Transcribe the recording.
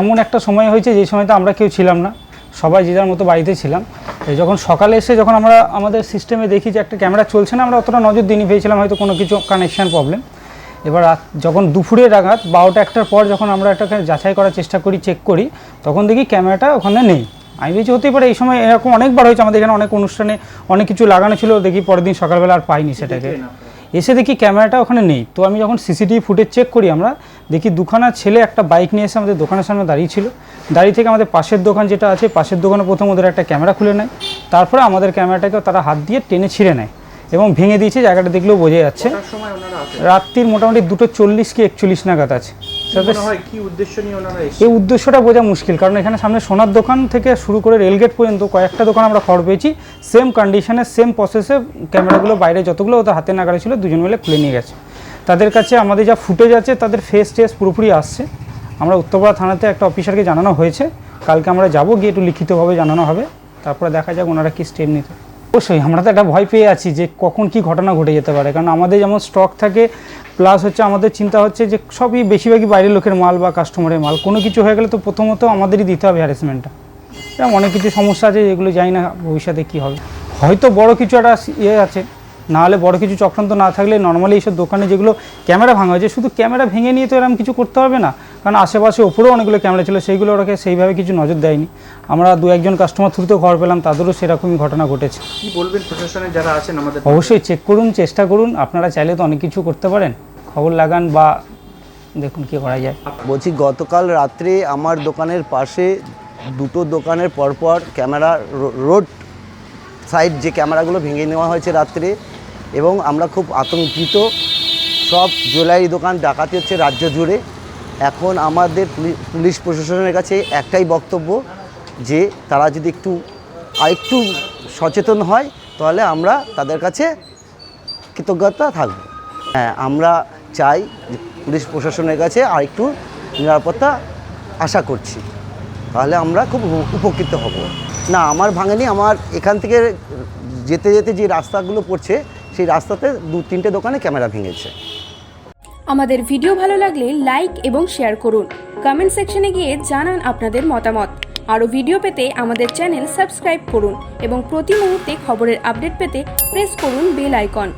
এমন একটা সময় হয়েছে যে সময়তে আমরা কেউ ছিলাম না, সবাই যে যার মতো বাড়িতে ছিলাম। যখন সকালে এসে যখন আমরা আমাদের সিস্টেমে দেখি যে একটা ক্যামেরা চলছে না, আমরা অতটা নজর দিনই পেয়েছিলাম হয়তো কোনো কিছু কানেকশান প্রবলেম এবার রাত যখন দুপুরে রাগাত বারোটা একটার পর যখন আমরা এটাকে যাচাই করার চেষ্টা করি চেক করি, তখন দেখি ক্যামেরাটা ওখানে নেই। আমি ভেবেছি হতেই পারে এই সময় এরকম অনেকবার হয়েছে, আমাদের এখানে অনেক অনুষ্ঠানে অনেক কিছু লাগানো ছিল, দেখি পরের দিন সকালবেলা আর পাইনি সেটাকে। এসে দেখি ক্যামেরাটা ওখানে নেই। তো আমি যখন সিসিটিভি ফুটেজ চেক করি আমরা, দেখি দুখানা ছেলে একটা বাইক নিয়ে এসে আমাদের দোকানের সামনে দাঁড়িয়ে ছিল। দাঁড়িয়ে থেকে আমাদের পাশের দোকান যেটা আছে, পাশের দোকানে প্রথম ওদের একটা ক্যামেরা খুলে নেয়। তারপরে আমাদের ক্যামেরাটাকেও তারা হাত দিয়ে টেনে ছিঁড়ে নেয়। এবং ভেঙে দিয়েছে জায়গাটা দেখলেও বোঝা যাচ্ছে। রাত্রির মোটামুটি দুটো চল্লিশ কি একচল্লিশ নাগাদ আছে। এই উদ্দেশ্যটা বোঝা মুশকিল কারণ এখানে সামনে সোনার দোকান থেকে শুরু করে রেলগেট পর্যন্ত কয়েকটা দোকান আমরা খবর পেয়েছি। সেম কন্ডিশনে সেম প্রসেসে ক্যামেরাগুলো বাইরে যতগুলো ওদের হাতে নাগারে ছিল দুজন মিলে খুলে নিয়ে গেছে। তাদের কাছে আমাদের যা ফুটেজ আছে তাদের ফেস টেস পুরোপুরি আসছে। আমরা উত্তরপাড়া থানাতে একটা অফিসারকে জানানো হয়েছে। কালকে আমরা যাব গিয়ে একটু লিখিতভাবে জানানো হবে। তারপরে দেখা যাক ওনারা কি স্টেপ নিতে। অবশ্যই, আমরা তো একটা ভয় পেয়ে আছি যে কখন কি ঘটনা ঘটে যেতে পারে। কারণ আমাদের যেমন স্টক থাকে প্লাস হচ্ছে আমাদের চিন্তা হচ্ছে যে সবই বেশিরভাগই বাইরের লোকের মাল বা কাস্টমারের মাল। কোনো কিছু হয়ে গেলে তো প্রথমত আমাদেরই দিতে হবে হ্যারাসমেন্টটা এরকম অনেক কিছু সমস্যা আছে, যেগুলো জানি না ভবিষ্যতে কী হবে। হয়তো বড় কিছু একটা ইয়ে আছে না হলে বড় কিছু চক্রান্ত না থাকলে নর্মালি এইসব দোকানে যেগুলো ক্যামেরা ভাঙা হয়েছে শুধু ক্যামেরা ভেঙে নিয়ে তো এরকম কিছু করতে হবে না। কারণ আশেপাশে ওপরেও অনেকগুলো ক্যামেরা ছিল সেইগুলো ওরাকে সেইভাবে কিছু নজর দেয়নি। আমরা দু একজন কাস্টমার থ্রুতেও ঘর পেলাম তাদেরও সেরকমই ঘটনা ঘটেছে। কি বলবেন প্রশাসনে যারা আছেন আমাদের অবশ্যই চেক করুন চেষ্টা করুন আপনারা চাইলে তো অনেক কিছু করতে পারেন। খবর লাগান বা দেখুন কী করা যায়। বলছি গতকাল রাত্রে আমার দোকানের পাশে দুটো দোকানের পরপর ক্যামেরা রোড সাইড যে ক্যামেরাগুলো ভেঙে নেওয়া হয়েছে রাত্রে এবং আমরা খুব আতঙ্কিত। সব জুয়েলারি দোকান ডাকাতি হচ্ছে রাজ্য জুড়ে। এখন আমাদের পুলিশ প্রশাসনের কাছে একটাই বক্তব্য যে, তারা যদি একটু, আরেকটু সচেতন হয়, তাহলে আমরা তাদের কাছে কৃতজ্ঞতা থাকব। হ্যাঁ আমরা চাই পুলিশ প্রশাসনের কাছে আরেকটু নিরাপত্তা আশা করছি। তাহলে আমরা খুব উপকৃত হব। না, আমার ভাঙেনি, আমার এখান থেকে যেতে যেতে যে রাস্তাগুলো পড়ছে সেই রাস্তাতে দু তিনটে দোকানে ক্যামেরা ভেঙেছে। আমাদের ভিডিও ভালো লাগলে লাইক এবং শেয়ার করুন। কমেন্ট সেকশনে গিয়ে জানান আপনাদের মতামত। আরও ভিডিও পেতে আমাদের চ্যানেল সাবস্ক্রাইব করুন এবং প্রতি মুহূর্তে খবরের আপডেট পেতে প্রেস করুন বেল আইকন।